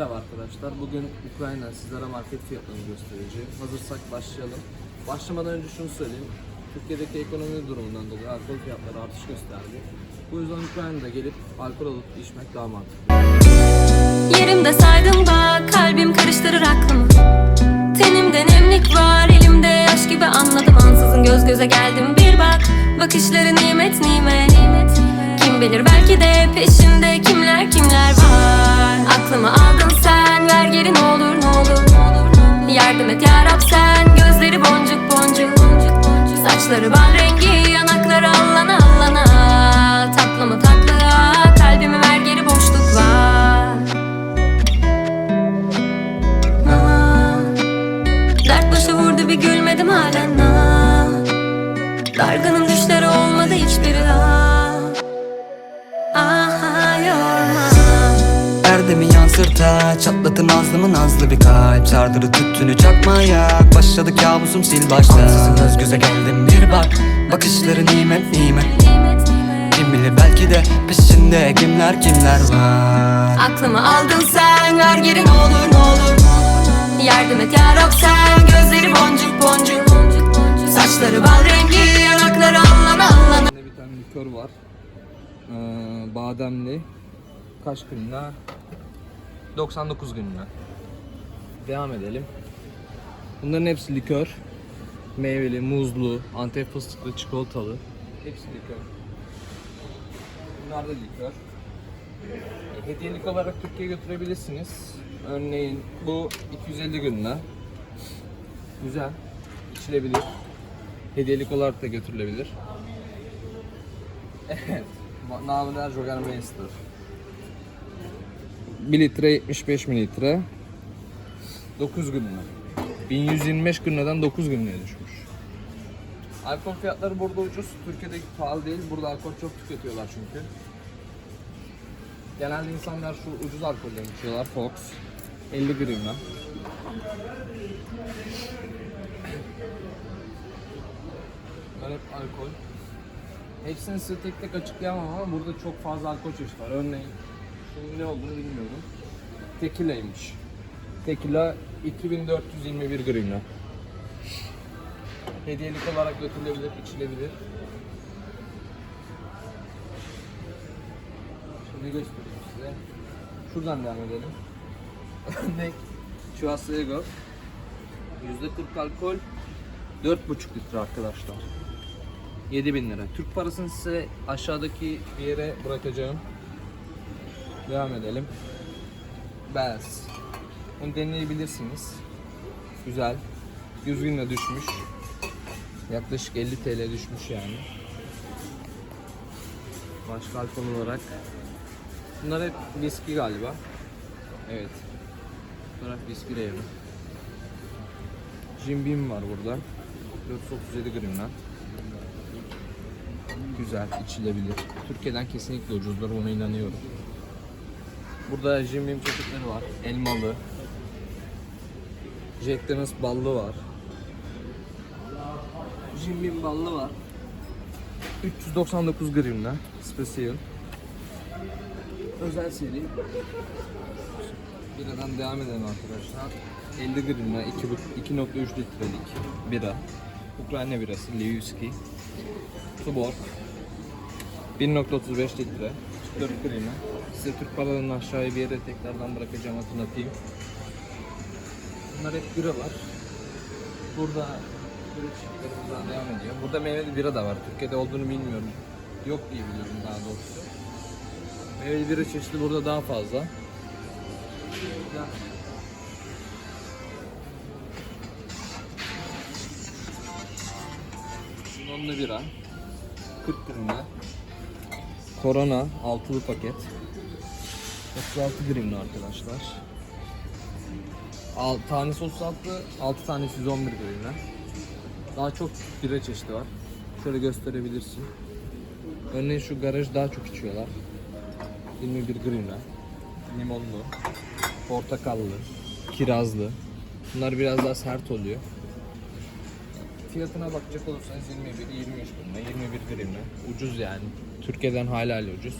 Merhaba arkadaşlar. Bugün Ukrayna sizlere market fiyatlarını göstereceğim. Hazırsak başlayalım. Başlamadan önce şunu söyleyeyim. Türkiye'deki ekonomi durumundan dolayı alkol fiyatları artış gösterdi. Bu yüzden Ukrayna'da gelip alkol alıp içmek daha mantıklı. Yerimde saydım bak kalbim karıştırır aklımı Tenimde nemlik var elimde yaş gibi anladım ansızın göz göze geldim bir bak Bakışları nimet nimet Kim bilir belki de peşinde kimler kimler var Aklımı Erdemi yansırta Çatlatın nazlımı nazlı bir kalp Sardırı tüttünü çakmaya Başladı kabusum sil başta Ansızın göz göze geldim bir bak Bakışları nimet nimet Kim bilir belki de peşinde kimler kimler var Aklımı aldın sen ver geri ne olur ne olur Yardım et yarab sen gözleri boncuk boncuk Saçları bal rengi yanakları allana Şimdi bir tane likör var. Ee, bademli. Kaç günlüğüne? 99 günlüğüne. Devam edelim. Bunların hepsi likör. Meyveli, muzlu, antep fıstıklı, çikolatalı. Hepsi likör. Bunlar da likör. Hediyelik olarak Türkiye'ye götürebilirsiniz. Örneğin bu 250 günlüğüne. Güzel. içilebilir. Hediyelik olarak da götürülebilir. Evet. Namılar Jogermeister. 1 litre 75 mililitre. 9 günlük. 1125 günleden 9 günlüğe düşmüş. Alkol fiyatları burada ucuz. Türkiye'deki pahalı değil. Burada alkol çok tüketiyorlar çünkü. Genelde insanlar şu ucuz alkolden içiyorlar. Fox. 50 gramla. Bunlar hep alkol. Hepsini size tek tek açıklayamam ama burada çok fazla alkol çeşidi var. Örneğin şunun ne olduğunu bilmiyorum. Tekila'ymış. Tekila 2421 gramla. Hediyelik olarak götürülebilir, içilebilir. Şimdi göstereyim size. Şuradan devam edelim. Örnek Chivas Ego. %40 alkol, 4,5 litre arkadaşlar. 7000 lira. Türk parasını size aşağıdaki bir yere bırakacağım. Devam edelim. Bells. Bunu deneyebilirsiniz. Güzel. 100 günle düşmüş. Yaklaşık 50 TL düşmüş yani. Başka alkol olarak. Bunlar hep viski galiba. Evet. Bunlar hep viski devri. Jim Beam var burada. 437 gramdan. Güzel, içilebilir. Türkiye'den kesinlikle ucuzdur, ona inanıyorum. Burada Jim Beam çeşitleri var. Elmalı. Jack Daniels ballı var. Jim Beam ballı var. 399 gramla. Special. Özel seri. Biradan devam edelim arkadaşlar. 50 gramla 2.3 litrelik bira. Ukrayna birası Lewski. Tuborg 1.35 litre 4 kremi Size Türk paralarını aşağıya bir yere tekrardan bırakacağım hatırlatayım. Bunlar hep bira var Burada buradan devam ediyor. Burada meyveli bira da var. Türkiye'de olduğunu bilmiyorum. Yok diye biliyorum daha doğrusu. Meyveli bira çeşidi burada daha fazla. Ya. Limonlu bira. 40 gramla Korona altılı paket. 36 gramla arkadaşlar. Al, tanesi 36 6 tanesi 111 gramla Daha çok bira çeşidi var. Şöyle gösterebilirsin. Örneğin şu garaj daha çok içiyorlar. 21 gramla Limonlu Portakallı Kirazlı. Bunlar biraz daha sert oluyor. Fiyatına bakacak olursanız 21, 23 gramla, 21 gramla. Ucuz yani. Türkiye'den hala ucuz.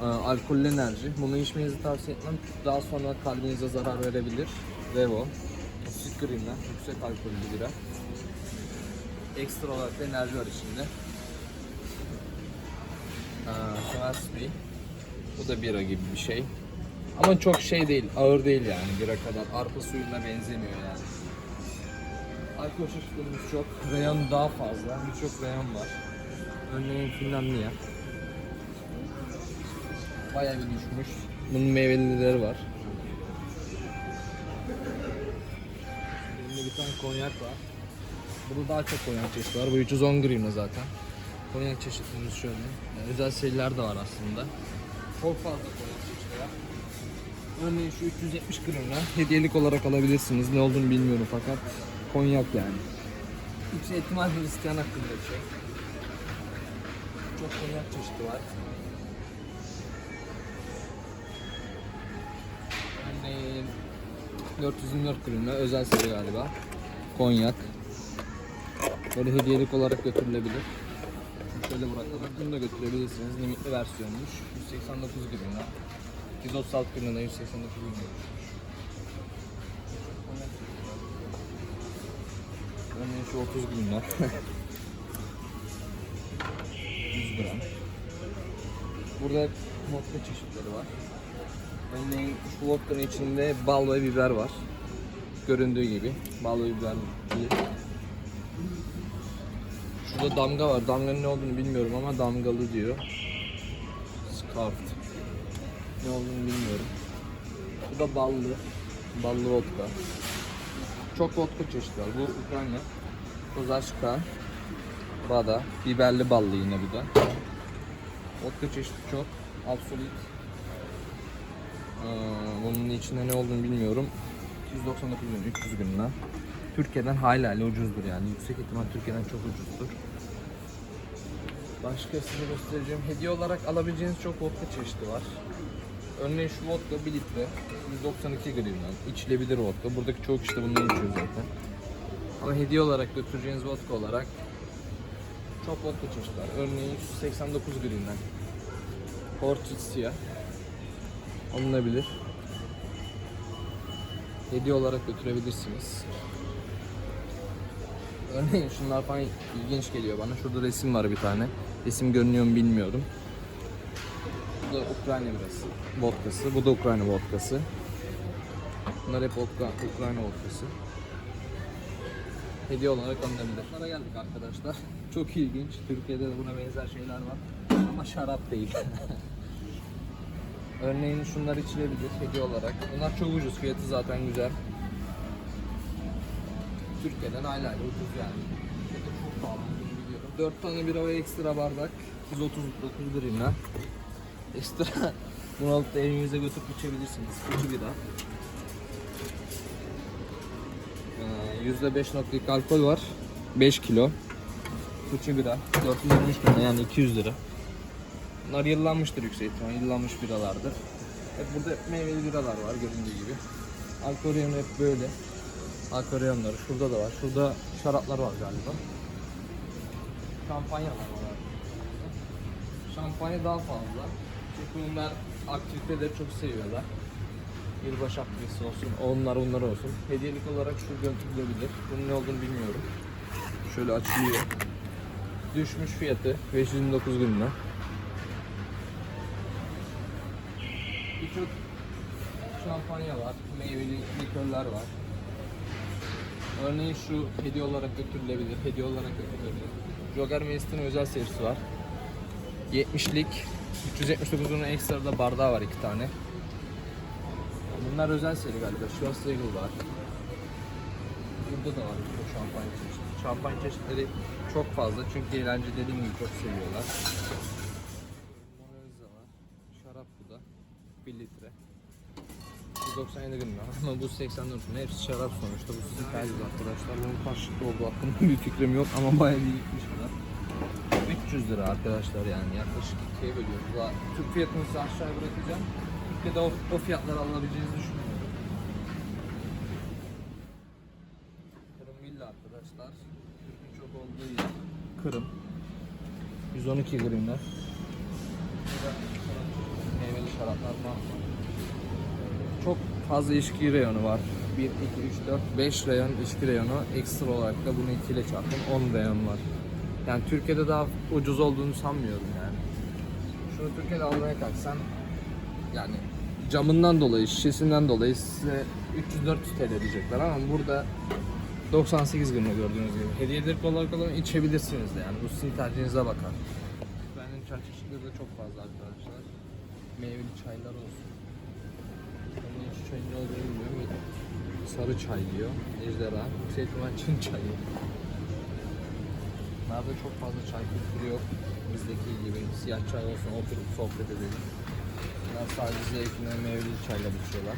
Ee, alkollü enerji. Bunu içmenizi tavsiye etmem. Daha sonra kalbinize zarar verebilir. Revo. Süt Green'den yüksek alkollü bira. Ekstra olarak da enerji var içinde. Ee, Swansby. Bu da bira gibi bir şey. Ama çok şey değil, ağır değil yani bira kadar. Arpa suyuna benzemiyor yani. Alkol çeşitlerimiz çok. Reyon daha fazla. Birçok reyon var. Örneğin Finlandiya. Bayağı bir düşmüş. Bunun meyvelileri var. Elimde bir tane konyak var. Burada daha çok konyak çeşidi var. Bu 310 grivna zaten. Konyak çeşitlerimiz şöyle. Yani özel seriler de var aslında. Çok fazla konyak çeşidi var. Örneğin şu 370 grivna hediyelik olarak alabilirsiniz. Ne olduğunu bilmiyorum fakat konyak yani. Yüksek ihtimal Hristiyan hakkında bir şey. Çok konyak çeşidi var. Örneğin 424 grivna özel seri galiba. Konyak. Böyle hediyelik olarak götürülebilir. Şöyle bırakalım. Bunu da götürebilirsiniz. Limitli versiyonmuş. 189 grivna. 136 grivna 189 grivna. Örneğin şu 30 grivna. Burada vodka çeşitleri var. Örneğin şu vodkanın içinde bal ve biber var. Göründüğü gibi. Bal ve biber değil. Şurada damga var. Damganın ne olduğunu bilmiyorum ama damgalı diyor. Scarfed. Ne olduğunu bilmiyorum. Bu da ballı. Ballı vodka. Çok vodka çeşidi var. Bu Ukrayna. Kozashka. Rada. Biberli ballı yine bu da. Vodka çeşidi çok. Absolut. Ee, bunun içinde ne olduğunu bilmiyorum. 299 gün, 300 günden. Türkiye'den hala hala ucuzdur yani. Yüksek ihtimal Türkiye'den çok ucuzdur. Başka size göstereceğim. Hediye olarak alabileceğiniz çok vodka çeşidi var. Örneğin şu vodka 1 litre 192 gramdan. İçilebilir vodka. Buradaki çoğu kişi de bundan içiyor zaten. Ama hediye olarak götüreceğiniz vodka olarak çeşidi var. Örneğin 189 gramdan. Portisya alınabilir. Hediye olarak götürebilirsiniz. Örneğin şunlar falan ilginç geliyor bana. Şurada resim var bir tane. Resim görünüyor mu bilmiyorum. Bu da Ukrayna birası. Vodkası. Bu da Ukrayna vodkası. Bunlar hep Ukra- Ukrayna vodkası. Hediye olarak alınabilir. Bunlara geldik arkadaşlar. Çok ilginç. Türkiye'de de buna benzer şeyler var. Ama şarap değil. Örneğin şunlar içilebilir hediye olarak. Bunlar çok ucuz. Fiyatı zaten güzel. Türkiye'den hala ucuz yani. Çok pahalı olduğunu biliyorum. 4 tane bira ve ekstra bardak. 139 gramla. Ekstra bunu alıp da evinize götürüp içebilirsiniz. Fuji bira. %5.2 alkol var. 5 kilo. Fuji bira. 423 lira yani 200 lira. Bunlar yıllanmıştır yüksek ihtimal. Yıllanmış biralardır. Hep burada hep meyveli biralar var göründüğü gibi. Alkolyon hep böyle. Alkolyonları şurada da var. Şurada şaraplar var galiba. Şampanyalar var. Şampanya daha fazla. Çünkü bunlar aktiviteleri çok seviyorlar. Yılbaşı aktivitesi olsun, onlar onlar olsun. Hediyelik olarak şu götürülebilir. Bunun ne olduğunu bilmiyorum. Şöyle açılıyor. Düşmüş fiyatı 529 günlük. Birçok şampanya var, meyveli likörler var. Örneğin şu hediye olarak götürülebilir, hediye olarak götürülebilir. Jogger Mest'in özel serisi var. 70'lik, 379'un ekstra da bardağı var iki tane. Bunlar özel seri galiba. Schwarzschild var. Burada da var birçok şampanya çeşitleri. Şampanya çeşitleri çok fazla çünkü eğlence dediğim gibi çok seviyorlar. Mona Lisa var. Şarap bu da. 1 litre. 197 gün ama bu 84 gün. Hepsi şarap sonuçta. Bu sizin tercih arkadaşlar. Bunun karşılıklı olduğu hakkında bir fikrim yok ama bayağı bir gitmiş bunlar. 300 lira arkadaşlar yani yaklaşık ikiye bölüyoruz. Türk fiyatını size aşağıya bırakacağım. Türkiye'de o, o fiyatları alabileceğinizi düşünmüyorum. Kırım Villa arkadaşlar. Türk'ün çok olduğu yer. Kırım. 112 gramlar. Burada şarap çeşitleri. şaraplar falan var. Çok fazla içki reyonu var. 1, 2, 3, 4, 5 reyon içki reyonu. Ekstra olarak da bunu 2 ile çarptım 10 reyon var. Yani Türkiye'de daha ucuz olduğunu sanmıyorum yani. Şunu Türkiye'de almaya kalksan yani camından dolayı, şişesinden dolayı size 300-400 TL diyecekler ama burada 98 günde gördüğünüz gibi. Hediyeleri kolay kolay içebilirsiniz de yani. Bu sizin tercihinize bakar. Benim çay çeşitleri de çok fazla arkadaşlar. Meyveli çaylar olsun. Onun şu çayın ne olduğunu bilmiyorum. Sarı çay diyor. Ejderha. Yüksek ihtimal Çin çayı. Nerede çok fazla çay kültürü yok. Bizdeki gibi siyah çay olsun oturup sohbet edelim. Bunlar sadece zevkine meyveli çayla içiyorlar.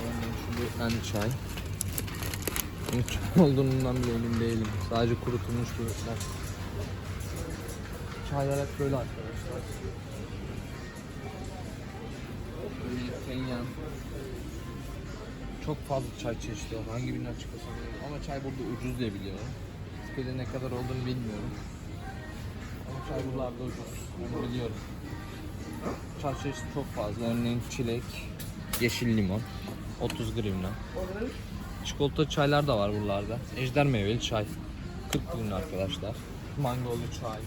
Örneğin şu Vietnamlı çay. Ne çay olduğundan bile emin değilim. Sadece kurutulmuş bulutlar. Çaylar hep böyle arkadaşlar. Böyle Kenyan. Çok fazla çay çeşidi var. Hangi birini açıklasam bilmiyorum. Ama çay burada ucuz diye biliyorum. Türkiye'de ne kadar olduğunu bilmiyorum. Ama çay buralarda ucuz. Onu biliyorum. Çay çeşidi çok fazla. Örneğin çilek, yeşil limon. 30 gramla. Çikolata çaylar da var buralarda. Ejder meyveli çay. 40 gramla arkadaşlar. Mangolu çay.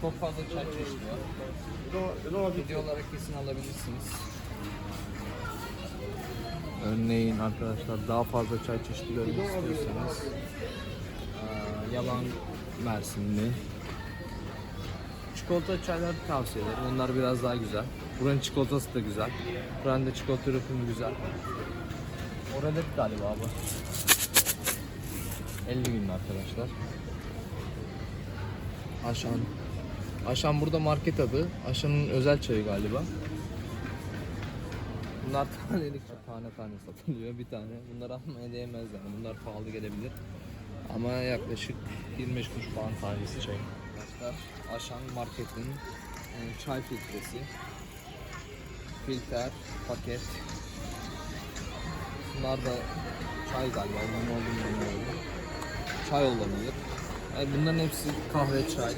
Çok fazla çay çeşidi var. Video olarak kesin alabilirsiniz. Örneğin arkadaşlar daha fazla çay çeşidi görmek istiyorsanız yaban mersinli çikolata çaylar tavsiye ederim. Onlar biraz daha güzel. Buranın çikolatası da güzel. Buranın da çikolata üretimi güzel. Orada galiba bu. 50 gün arkadaşlar. Aşan. Aşan burada market adı. Aşan'ın özel çayı galiba. Bunlar tanelik tane tane satılıyor bir tane. Bunları almaya değmez yani. Bunlar pahalı gelebilir. Ama yaklaşık 25 kuruş falan tanesi çay. Arkadaşlar Aşan Market'in e, çay filtresi. Filter, paket. Bunlar da çay galiba. Bunun olduğunu bilmiyorum. Çay olabilir. Yani bunların hepsi kahve çay.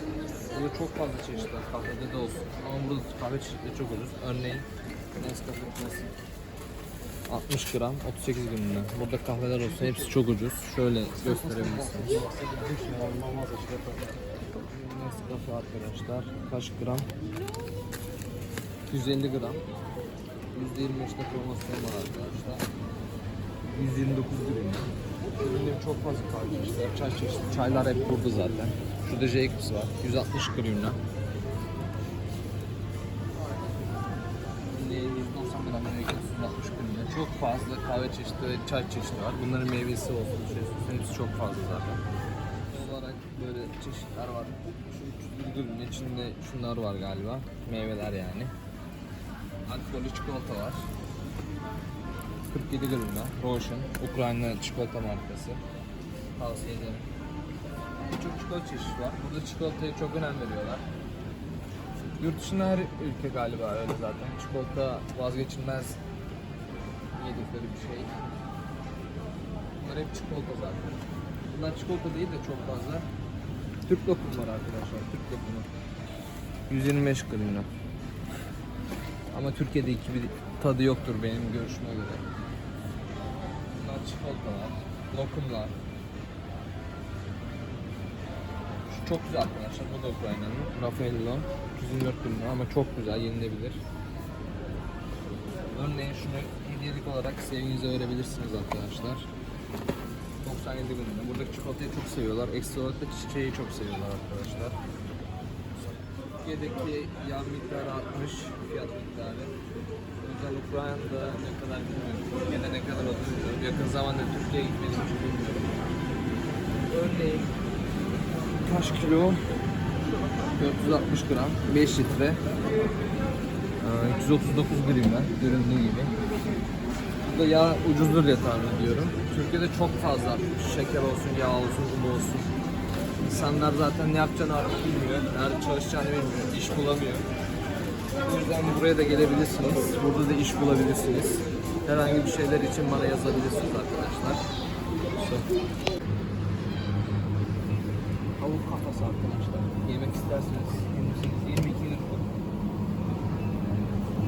Burada çok fazla çeşit var kahvede de olsun. Ama burada kahve çeşitleri çok ucuz. Örneğin Nescafe Classic 60 gram 38 gününe. Burada kahveler olsun hepsi çok ucuz. Şöyle gösterebilirsiniz. Nescafe arkadaşlar kaç gram? 150 gram. %25'te promosyon var arkadaşlar. 129 gram. Ürünlerin çok fazla çeşitleri, çay çeşitleri. Çaylar hep burada zaten. Şurada Jacobs var. 160 gramla. 190 gram meyve 160 gramla. Çok fazla kahve çeşitleri ve çay çeşitleri var. Bunların meyvesi olsun, şey olsun. Hepsi çok fazla zaten. Olarak böyle çeşitler var. Şu 300 gramın içinde şunlar var galiba. Meyveler yani. Alkollü çikolata var. 47 gramla Roshan, Ukrayna çikolata markası. Tavsiye ederim. Birçok çikolata çeşidi var. Burada çikolataya çok önem veriyorlar. Yurt dışında her ülke galiba öyle zaten. Çikolata vazgeçilmez yedikleri bir şey. Bunlar hep çikolata zaten. Bunlar çikolata değil de çok fazla. Türk lokum var arkadaşlar. Türk lokumu. 125 gramla. Ama Türkiye'deki bir tadı yoktur benim görüşüme göre. Bunlar çikolatalar, lokumlar. Şu çok güzel arkadaşlar. Bu da Ukrayna'nın. Raffaello. 124 bin lira ama çok güzel, yenilebilir. Örneğin şunu hediyelik olarak sevginize verebilirsiniz arkadaşlar. 97 bin lira. Buradaki çikolatayı çok seviyorlar. Ekstra olarak da çiçeği çok seviyorlar arkadaşlar. Türkiye'deki yağ miktarı 60 fiyat miktarı. Özel Ukrayna'da ne kadar bilmiyorum. Türkiye'de ne kadar bilmiyorum. Yakın zamanda Türkiye'ye gitmediğim için bilmiyorum. Örneğin kaç kilo? 460 gram, 5 litre. Ee, 239 gram göründüğü gibi. Burada yağ ucuzdur diye tahmin ediyorum. Türkiye'de çok fazla şeker olsun, yağ olsun, un olsun. İnsanlar zaten ne yapacağını artık bilmiyor. Nerede çalışacağını bilmiyor. iş bulamıyor. O yüzden buraya da gelebilirsiniz. Burada da iş bulabilirsiniz. Herhangi bir şeyler için bana yazabilirsiniz arkadaşlar. Tavuk kafası arkadaşlar. Yemek isterseniz 28 22 lira.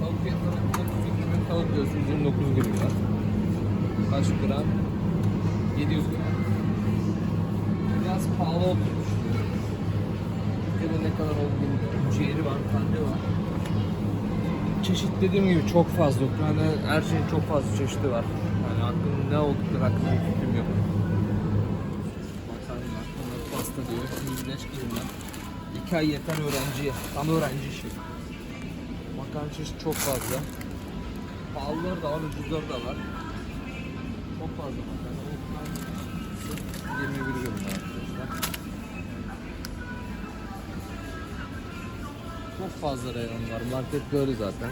Tavuk fiyatları 9 gram tavuk diyorsunuz 29 gram var. Kaç gram? 700 gram. Biraz pahalı düşünüyorum. Ülkede ne kadar olduğunu bilmiyorum. Ciğeri var, kande var. Çeşit dediğim gibi çok fazla. Yani her şeyin çok fazla çeşidi var. Yani aklım ne oldukları hakkında bir fikrim yok. Makarna, pasta diyor. Güneş giyimler. İki ay yeten öğrenciye. Tam öğrenci işi. Makarna çeşit çok fazla. Pahalıları da var, ucuzları da var. Çok fazla makarna. Makarna 21 gram arkadaşlar. Fazla reyon var. Market böyle zaten.